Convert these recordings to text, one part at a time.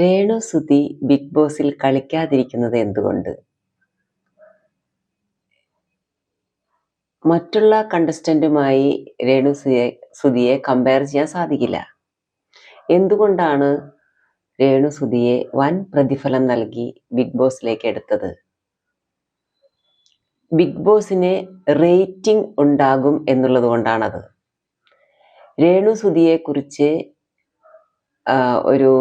Renu Sudhi big ബോസിൽ കളിക്കാതിരിക്കുന്നത് എന്തുകൊണ്ട്? മറ്റുള്ള കണ്ടസ്റ്റന്റുമായി രേണു സുധിയെ കമ്പയർ ചെയ്യാൻ സാധിക്കില്ല. എന്തുകൊണ്ടാണ് രേണു സുധിയെ വൻ പ്രതിഫലം നൽകി ബിഗ് ബോസിലേക്ക് എടുത്തത്? ബിഗ് ബോസിന് റേറ്റിംഗ് ഉണ്ടാകും എന്നുള്ളത് കൊണ്ടാണത്. രേണു സുധിയെ കുറിച്ച് ഒരു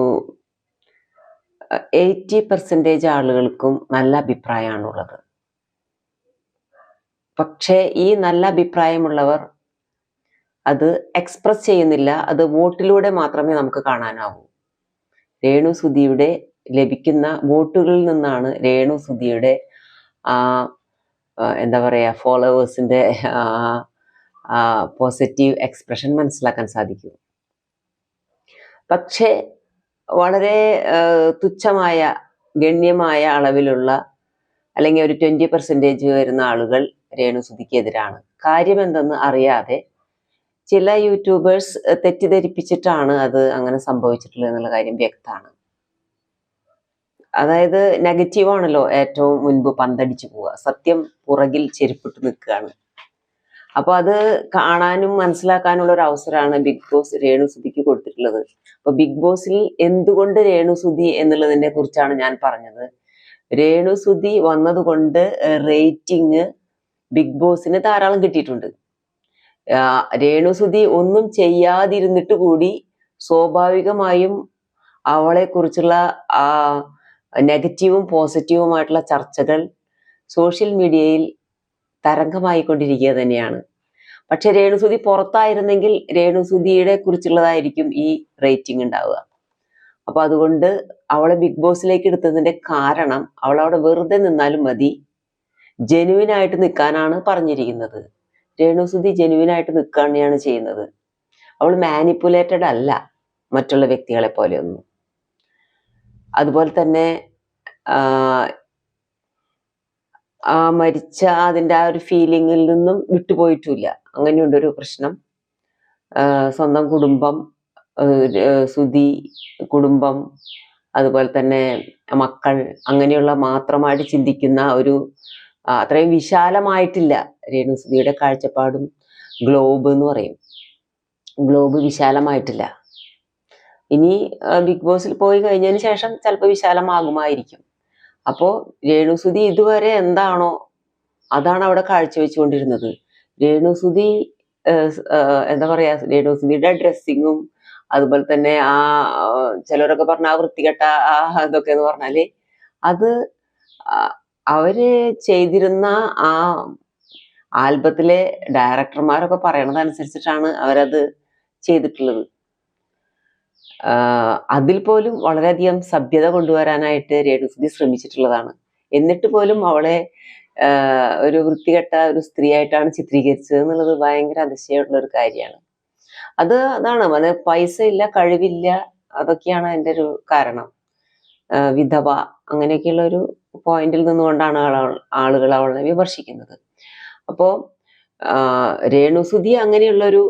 എയ്റ്റി പെർസെന്റേജ് ആളുകൾക്കും നല്ല അഭിപ്രായമാണുള്ളത്. പക്ഷേ ഈ നല്ല അഭിപ്രായമുള്ളവർ അത് എക്സ്പ്രസ് ചെയ്യുന്നില്ല. അത് വോട്ടിലൂടെ മാത്രമേ നമുക്ക് കാണാനാവൂ. രേണു സുധിയുടെ ലഭിക്കുന്ന വോട്ടുകളിൽ നിന്നാണ് രേണു സുധിയുടെ എന്താ പറയുക ഫോളോവേഴ്സിന്റെ പോസിറ്റീവ് എക്സ്പ്രഷൻ മനസ്സിലാക്കാൻ സാധിക്കും. പക്ഷേ വളരെ തുച്ഛമായ ഗണ്യമായ അളവിലുള്ള അല്ലെങ്കിൽ ഒരു ട്വന്റി പെർസെന്റേജ് വരുന്ന ആളുകൾ രേണുസുതിക്കെതിരാണ്. കാര്യം എന്തെന്ന് അറിയാതെ ചില യൂട്യൂബേഴ്സ് തെറ്റിദ്ധരിപ്പിച്ചിട്ടാണ് അത് അങ്ങനെ സംഭവിച്ചിട്ടുള്ളത് എന്നുള്ള കാര്യം വ്യക്തമാണ്. അതായത് നെഗറ്റീവാണല്ലോ ഏറ്റവും മുൻപ് പന്തടിച്ചു പോവുക. സത്യം പുറകിൽ ചെരുപ്പിട്ട് നിൽക്കുകയാണ്. അപ്പോൾ അത് കാണാനും മനസ്സിലാക്കാനുള്ള ഒരു അവസരമാണ് ബിഗ് ബോസ് രേണുസുതിക്ക് കൊടുത്തിട്ടുള്ളത്. അപ്പൊ ബിഗ് ബോസിൽ എന്തുകൊണ്ട് രേണുസുതി എന്നുള്ളതിനെ കുറിച്ചാണ് ഞാൻ പറഞ്ഞത്. രേണുസുതി വന്നതുകൊണ്ട് റേറ്റിംഗ് ബിഗ് ബോസിന് ധാരാളം കിട്ടിയിട്ടുണ്ട്. രേണുസുതി ഒന്നും ചെയ്യാതിരുന്നിട്ട് കൂടി സ്വാഭാവികമായും അവളെ കുറിച്ചുള്ള നെഗറ്റീവും പോസിറ്റീവുമായിട്ടുള്ള ചർച്ചകൾ സോഷ്യൽ മീഡിയയിൽ തരംഗമായിക്കൊണ്ടിരിക്കുക തന്നെയാണ്. പക്ഷെ രേണുസുതി പുറത്തായിരുന്നെങ്കിൽ രേണുസുതിയുടെ കുറിച്ചുള്ളതായിരിക്കും ഈ റേറ്റിംഗ് ഉണ്ടാവുക. അപ്പൊ അതുകൊണ്ട് അവളെ ബിഗ് ബോസിലേക്ക് എടുത്തതിന്റെ കാരണം അവൾ അവിടെ വെറുതെ നിന്നാലും മതി. ജെനുവിനായിട്ട് നിൽക്കാനാണ് പറഞ്ഞിരിക്കുന്നത്. രേണുസുതി ജെനുവിനായിട്ട് നിൽക്കുകയാണ് ചെയ്യുന്നത്. അവൾ മാനിപ്പുലേറ്റഡ് അല്ല മറ്റുള്ള വ്യക്തികളെ പോലെയൊന്നും. അതുപോലെ തന്നെ ആ മരിച്ച അതിന്റെ ആ ഒരു ഫീലിങ്ങിൽ നിന്നും വിട്ടുപോയിട്ടില്ല. അങ്ങനെയുണ്ടൊരു പ്രശ്നം. സ്വന്തം കുടുംബം സുതി കുടുംബം അതുപോലെ തന്നെ മക്കൾ അങ്ങനെയുള്ള മാത്രമായിട്ട് ചിന്തിക്കുന്ന ഒരു അത്രയും വിശാലമായിട്ടില്ല രേണുസുതിയുടെ കാഴ്ചപ്പാടും ഗ്ലോബ് എന്ന് പറയും. ഗ്ലോബ് വിശാലമായിട്ടില്ല. ഇനി ബിഗ് ബോസിൽ പോയി കഴിഞ്ഞതിന് ശേഷം ചിലപ്പോൾ വിശാലമാകുമായിരിക്കും. അപ്പോൾ രേണുസുതി ഇതുവരെ എന്താണോ അതാണ് അവിടെ കാഴ്ചവെച്ചുകൊണ്ടിരുന്നത്. രേണുസുതി എന്താ പറയാ രേണുസുതിയുടെ ഡ്രസ്സിങ്ങും അതുപോലെ തന്നെ ആ ചിലരൊക്കെ പറഞ്ഞ ആ വൃത്തികെട്ട ആ ഇതൊക്കെ എന്ന് പറഞ്ഞാൽ അത് അവർ ചെയ്തിരുന്ന ആ ആൽബത്തിലെ ഡയറക്ടർമാരൊക്കെ പറയണതനുസരിച്ചിട്ടാണ് അവരത് ചെയ്തിട്ടുള്ളത്. അതിൽ പോലും വളരെയധികം സഭ്യത കൊണ്ടുവരാനായിട്ട് രേണുസുതി ശ്രമിച്ചിട്ടുള്ളതാണ്. എന്നിട്ട് പോലും അവളെ ഒരു വൃത്തികെട്ട ഒരു സ്ത്രീയായിട്ടാണ് ചിത്രീകരിച്ചത് എന്നുള്ളത് ഭയങ്കര അതിശയമുള്ള ഒരു കാര്യമാണ്. അത് അതാണ് അത് പൈസ ഇല്ല കഴിവില്ല അതൊക്കെയാണ് അതിന്റെ ഒരു കാരണം. വിധവ അങ്ങനെയൊക്കെയുള്ള ഒരു പോയിന്റിൽ നിന്നുകൊണ്ടാണ് ആളുകൾ അവളെ വിമർശിക്കുന്നത്. അപ്പോൾ രേണുസുതി അങ്ങനെയുള്ള ഒരു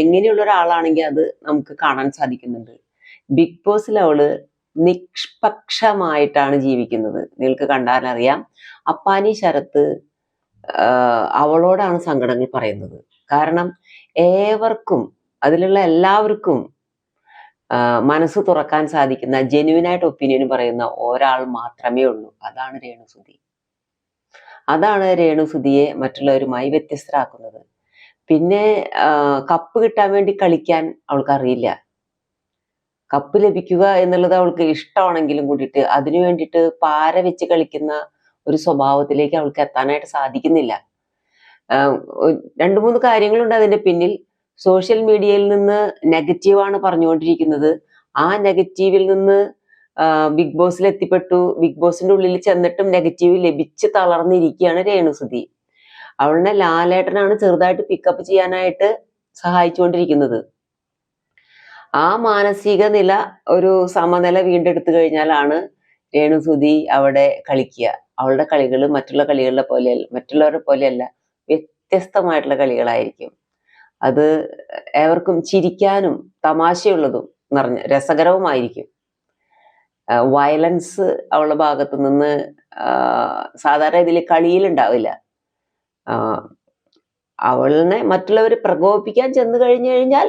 എങ്ങനെയുള്ള ഒരാളാണെങ്കിൽ അത് നമുക്ക് കാണാൻ സാധിക്കുന്നുണ്ട്. ബിഗ് ബോസിൽ അവൾ നിഷ്പക്ഷമായിട്ടാണ് ജീവിക്കുന്നത്. നിങ്ങൾക്ക് കണ്ടാലറിയാം. അപ്പാനി ശരത്ത് അവളോടാണ് സങ്കടങ്ങൾ പറയുന്നത്. കാരണം ഏവർക്കും അതിലുള്ള എല്ലാവർക്കും മനസ്സ് തുറക്കാൻ സാധിക്കുന്ന ജെന്യുവിനായിട്ട് ഒപ്പീനിയൻ പറയുന്ന ഒരാൾ മാത്രമേ ഉള്ളൂ. അതാണ് രേണുസുതി അതാണ് രേണുസുതിയെ മറ്റുള്ളവരുമായി വ്യത്യസ്തരാക്കുന്നത്. പിന്നെ കപ്പ് കിട്ടാൻ വേണ്ടി കളിക്കാൻ അവൾക്ക് അറിയില്ല കപ്പ് ലഭിക്കുക എന്നുള്ളത് അവൾക്ക് ഇഷ്ടമാണെങ്കിലും കൂടിയിട്ട് അതിനു വേണ്ടിയിട്ട് പാര വെച്ച് കളിക്കുന്ന ഒരു സ്വഭാവത്തിലേക്ക് അവൾക്ക് എത്താനായിട്ട് സാധിക്കുന്നില്ല. രണ്ടു മൂന്ന് കാര്യങ്ങളുണ്ട് അതിന്റെ പിന്നിൽ. സോഷ്യൽ മീഡിയയിൽ നിന്ന് നെഗറ്റീവാണ് പറഞ്ഞുകൊണ്ടിരിക്കുന്നത്. ആ നെഗറ്റീവിൽ നിന്ന് ബിഗ് ബോസിൽ എത്തിപ്പെട്ടു ബിഗ് ബോസിന്റെ ഉള്ളിൽ ചെന്നിട്ടും നെഗറ്റീവ് ലഭിച്ച് തളർന്നിരിക്കുകയാണ് രേണുസുതി അവളുടെ ലാലേട്ടനാണ് ചെറുതായിട്ട് പിക്കപ്പ് ചെയ്യാനായിട്ട് സഹായിച്ചുകൊണ്ടിരിക്കുന്നത്. ആ മാനസിക നില ഒരു സമനില വീണ്ടെടുത്തു കഴിഞ്ഞാലാണ് രേണുസുതി അവിടെ കളിക്കുക. അവളുടെ കളികൾ മറ്റുള്ള കളികളുടെ പോലെ മറ്റുള്ളവരുടെ പോലെയല്ല വ്യത്യസ്തമായിട്ടുള്ള കളികളായിരിക്കും. അത് ഏവർക്കും ചിരിക്കാനും തമാശയുള്ളതും നിറഞ്ഞ രസകരവുമായിരിക്കും. വയലൻസ് അവളുടെ ഭാഗത്ത് നിന്ന് സാധാരണ ഇതിൽ കളിയിലുണ്ടാവില്ല അവളിനെ മറ്റുള്ളവർ പ്രകോപിപ്പിക്കാൻ ചെന്ന് കഴിഞ്ഞു കഴിഞ്ഞാൽ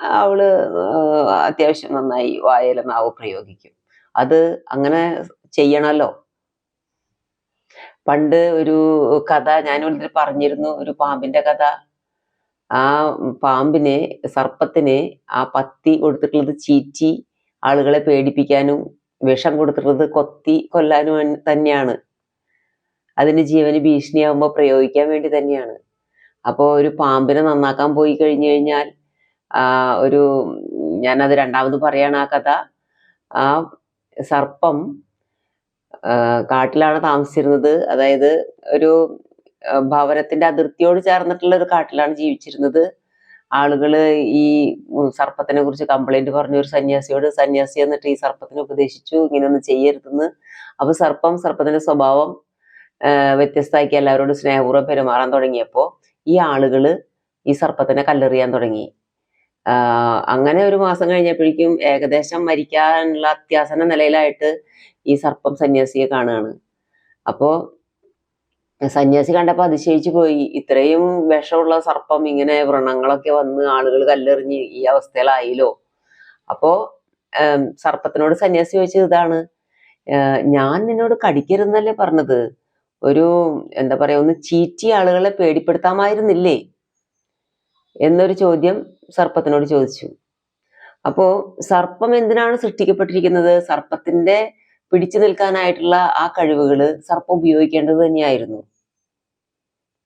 അവൾ അത്യാവശ്യം നന്നായി വായല പ്രയോഗിക്കും. അത് അങ്ങനെ ചെയ്യണല്ലോ. പണ്ട് ഒരു കഥ ഞാനിവിടെ പറഞ്ഞിരുന്നു ഒരു പാമ്പിന്റെ കഥ. ആ പാമ്പിനെ സർപ്പത്തിനെ ആ പത്തി കൊടുത്തിട്ടുള്ളത് ചീറ്റി ആളുകളെ പേടിപ്പിക്കാനും വിഷം കൊടുത്തിട്ടുള്ളത് കൊത്തി കൊല്ലാനും തന്നെയാണ്. അതിന് ജീവന് ഭീഷണിയാവുമ്പോൾ പ്രയോഗിക്കാൻ വേണ്ടി തന്നെയാണ്. അപ്പോൾ ഒരു പാമ്പിനെ നന്നാക്കാൻ പോയി കഴിഞ്ഞു കഴിഞ്ഞാൽ ഒരു ഞാനത് രണ്ടാമത് പറയാണ് ആ കഥ. ആ സർപ്പം കാട്ടിലാണ് താമസിച്ചിരുന്നത്. അതായത് ഒരു ഭവനത്തിന്റെ അതിർത്തിയോട് ചേർന്നിട്ടുള്ള ഒരു കാട്ടിലാണ് ജീവിച്ചിരുന്നത്. ആളുകൾ ഈ സർപ്പത്തിനെ കുറിച്ച് കംപ്ലൈന്റ് പറഞ്ഞു ഒരു സന്യാസിയോട് സന്യാസി എന്നിട്ട് ഈ സർപ്പത്തിനെ ഉപദേശിച്ചു ഇങ്ങനെയൊന്നും ചെയ്യരുതെന്ന്. അപ്പൊ സർപ്പം സർപ്പത്തിന്റെ സ്വഭാവം വ്യത്യസ്തമാക്കി എല്ലാവരോടും സ്നേഹപൂർവം പെരുമാറാൻ തുടങ്ങിയപ്പോ ഈ ആളുകൾ ഈ സർപ്പത്തിനെ കല്ലെറിയാൻ തുടങ്ങി. അങ്ങനെ ഒരു മാസം കഴിഞ്ഞപ്പോഴേക്കും ഏകദേശം മരിക്കാനുള്ള അത്യാസന നിലയിലായിട്ട് ഈ സർപ്പം സന്യാസിയെ കാണുകയാണ്. അപ്പോ സന്യാസി കണ്ടപ്പോൾ അതിശയിച്ചു പോയി. ഇത്രയും വിഷമുള്ള സർപ്പം ഇങ്ങനെ വ്രണങ്ങളൊക്കെ വന്ന് ആളുകൾ കല്ലെറിഞ്ഞ് ഈ അവസ്ഥയിലായില്ലോ. അപ്പോ സർപ്പത്തിനോട് സന്യാസി ചോദിച്ചത് ഇതാണ്. ഞാൻ നിന്നോട് കടിക്കരുതെന്നല്ലേ പറഞ്ഞത്? ഒരു എന്താ പറയാ ഒന്ന് ചീറ്റി ആളുകളെ പേടിപ്പെടുത്താമായിരുന്നില്ലേ? എന്നൊരു ചോദ്യം സർപ്പത്തിനോട് ചോദിച്ചു. അപ്പോ സർപ്പം എന്തിനാണ് സൃഷ്ടിക്കപ്പെട്ടിരിക്കുന്നത്? സർപ്പത്തിന്റെ പിടിച്ചു നിൽക്കാനായിട്ടുള്ള ആ കഴിവുകൾ സർപ്പം ഉപയോഗിക്കേണ്ടത് തന്നെയായിരുന്നു.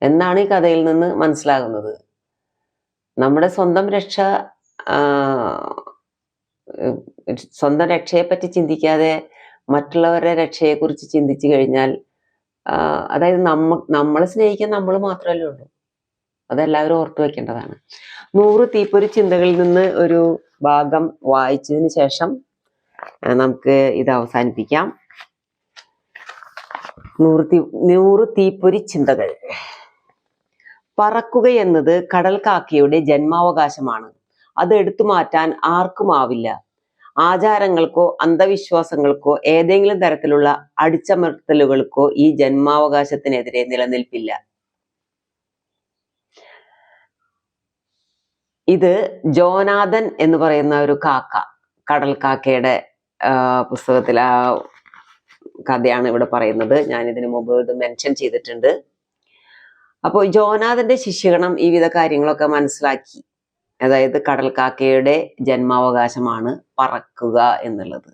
എന്നാണ് ഈ കഥയിൽ നിന്ന് മനസ്സിലാകുന്നത്. നമ്മുടെ സ്വന്തം രക്ഷ സ്വന്തം രക്ഷയെ പറ്റി ചിന്തിക്കാതെ മറ്റുള്ളവരുടെ രക്ഷയെ കുറിച്ച് ചിന്തിച്ചു കഴിഞ്ഞാൽ അതായത് നമ്മ നമ്മളെ സ്നേഹിക്കാൻ നമ്മൾ മാത്രമല്ലേ ഉള്ളൂ. അതെല്ലാവരും ഓർത്തു വെക്കേണ്ടതാണ്. നൂറ് തീപ്പൊരി ചിന്തകളിൽ നിന്ന് ഒരു ഭാഗം വായിച്ചതിന് ശേഷം നമുക്ക് ഇത് അവസാനിപ്പിക്കാം. നൂറ് തീ നൂറ് തീപ്പൊരി ചിന്തകൾ. പറക്കുക എന്നത് കടൽ കാക്കയുടെ ജന്മാവകാശമാണ്. അത് എടുത്തു മാറ്റാൻ ആർക്കുമാവില്ല ആചാരങ്ങൾക്കോ അന്ധവിശ്വാസങ്ങൾക്കോ ഏതെങ്കിലും തരത്തിലുള്ള അടിച്ചമർത്തലുകൾക്കോ ഈ ജന്മാവകാശത്തിനെതിരെ നിലനിൽപ്പില്ല. ഇത് ജോനാഥൻ എന്ന് പറയുന്ന ഒരു കാക്ക കടൽ കാക്കയുടെ പുസ്തകത്തിൽ ആ കഥയാണ് ഇവിടെ പറയുന്നത്. ഞാൻ ഇതിനു മുമ്പ് ഇത് മെൻഷൻ ചെയ്തിട്ടുണ്ട്. അപ്പോൾ ജോനാഥന്റെ ശിഷ്യഗണം ഈ വിധ കാര്യങ്ങളൊക്കെ മനസ്സിലാക്കി. അതായത് കടൽ കാക്കയുടെ ജന്മാവകാശമാണ് പറക്കുക എന്നുള്ളത്.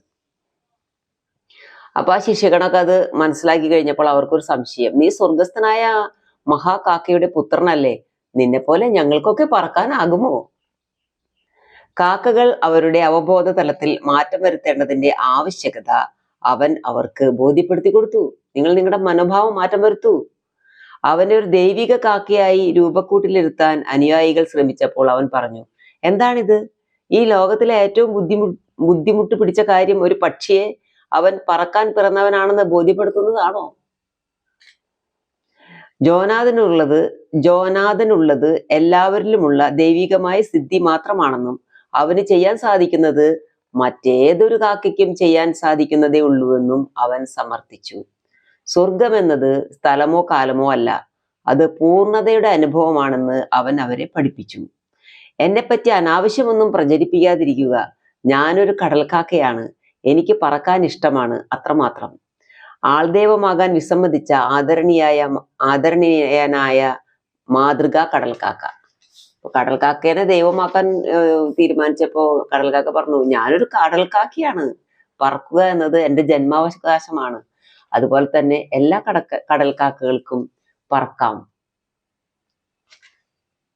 അപ്പൊ ആ ശിഷ്യഗണൊക്കെ അത് മനസ്സിലാക്കി കഴിഞ്ഞപ്പോൾ അവർക്കൊരു സംശയം. നീ സ്വർഗസ്ഥനായ മഹാകാക്കയുടെ പുത്രനല്ലേ? നിന്നെ പോലെ ഞങ്ങൾക്കൊക്കെ പറക്കാനാകുമോ? കാക്കകൾ അവരുടെ അവബോധ തലത്തിൽ മാറ്റം വരുത്തേണ്ടതിന്റെ ആവശ്യകത അവൻ അവർക്ക് ബോധ്യപ്പെടുത്തി കൊടുത്തു. നിങ്ങൾ നിങ്ങളുടെ മനോഭാവം മാറ്റം വരുത്തൂ. അവനെ ഒരു ദൈവിക കാക്കയായി രൂപക്കൂട്ടിലിരുത്താൻ അനുയായികൾ ശ്രമിച്ചപ്പോൾ അവൻ പറഞ്ഞു എന്താണിത്? ഈ ലോകത്തിലെ ഏറ്റവും ബുദ്ധിമു ബുദ്ധിമുട്ട് പിടിച്ച കാര്യം ഒരു പക്ഷിയെ അവൻ പറക്കാൻ പിറന്നവനാണെന്ന് ബോധ്യപ്പെടുത്തുന്നതാണോ? ജോനാഥനുള്ളത് ജോനാഥനുള്ളത് എല്ലാവരിലുമുള്ള ദൈവികമായ സിദ്ധി മാത്രമാണെന്നും അവന് ചെയ്യാൻ സാധിക്കുന്നത് മറ്റേതൊരു കാക്കയ്ക്കും ചെയ്യാൻ സാധിക്കുന്നതേ ഉള്ളൂ എന്നും അവൻ സമർത്ഥിച്ചു. സ്വർഗം എന്നത് സ്ഥലമോ കാലമോ അല്ല അത് പൂർണതയുടെ അനുഭവമാണെന്ന് അവൻ അവരെ പഠിപ്പിച്ചു. എന്നെപ്പറ്റി അനാവശ്യമൊന്നും പ്രചരിപ്പിക്കാതിരിക്കുക ഞാനൊരു കടൽക്കാക്കയാണ് എനിക്ക് പറക്കാൻ ഇഷ്ടമാണ് അത്രമാത്രം. ആൾദൈവമാകാൻ വിസമ്മതിച്ച ആദരണീയായ ആദരണീയനായ മാതൃകാ കടൽക്കാക്ക. കടൽക്കാക്കേനെ ദൈവമാക്കാൻ തീരുമാനിച്ചപ്പോ കടൽക്കാക്ക പറഞ്ഞു ഞാനൊരു കടൽക്കാക്കിയാണ് പറക്കുക എന്നത് എന്റെ ജന്മാവകാശമാണ്. അതുപോലെ തന്നെ എല്ലാ കടക്ക കടൽക്കാക്കകൾക്കും പറക്കാം.